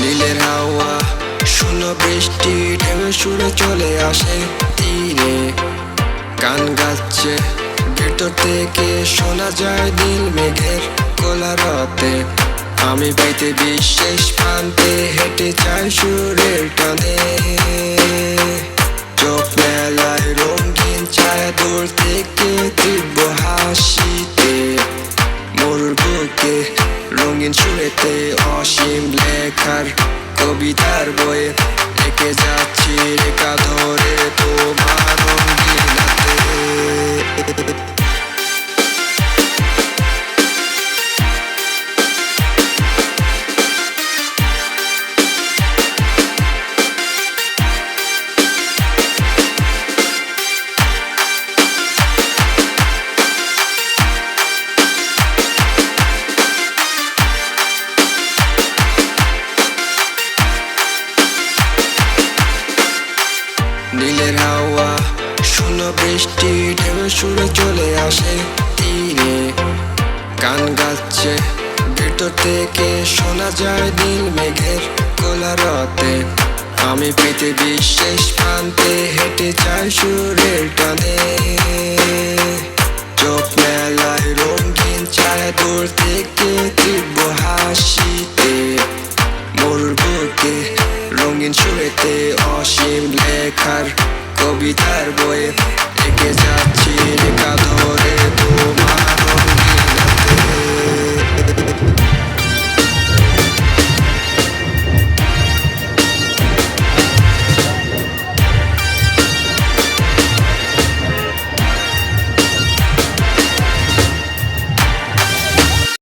নীলের হাওয়া, শুনো বৃষ্টি, ঢেউ সুরে চলে আসে তীরে গান গাচ্ছে, ভেতর থেকে শোনা যায় দিল মেঘের কোলারতে। আমি পাইতে বিশেষ প্রান্তে হেঁটে যাই সুরের টানে। চোখ মেলায় রঙিন ছায়া দূর থেকে তীব্র হাসিতে। মরুর বুকে রঙিন সুরেতে অসীম লেখার কবিতার বয়ে নীলের হাওয়া, শুনো বৃষ্টি, ঢেউ সুরে চলে আসে তীরে গান গাচ্ছে ভেতর থেকে শোনা যায় নীল মেঘের কোলারতে। আমি পেতে বিশেষ প্রান্তে হেঁটে যাই সুরের টানে। চোখ মেলায় রঙিন ছায়া দূর থেকে তীব্র হাসিতে রঙিন সুরেতে অসীম লেখার কবিতার